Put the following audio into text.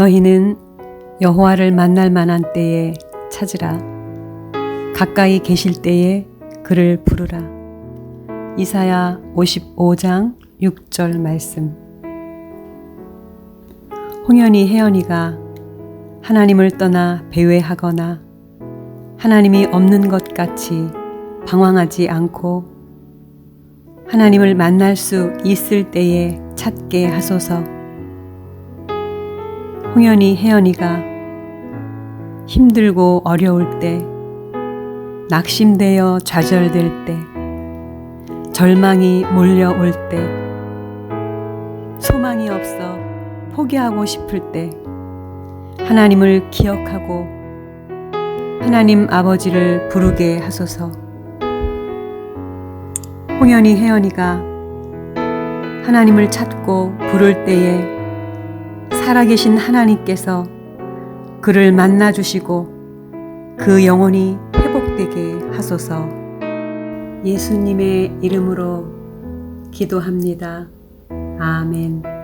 너희는 여호와를 만날 만한 때에 찾으라. 가까이 계실 때에 그를 부르라. 이사야 55장 6절 말씀. 홍현이 혜연이가 하나님을 떠나 배회하거나 하나님이 없는 것 같이 방황하지 않고 하나님을 만날 수 있을 때에 찾게 하소서. 홍현이 혜연이가 힘들고 어려울 때, 낙심되어 좌절될 때, 절망이 몰려올 때, 소망이 없어 포기하고 싶을 때, 하나님을 기억하고 하나님 아버지를 부르게 하소서. 홍현이 혜연이가 하나님을 찾고 부를 때에 살아계신 하나님께서 그를 만나 주시고 그 영혼이 회복되게 하소서. 예수님의 이름으로 기도합니다. 아멘.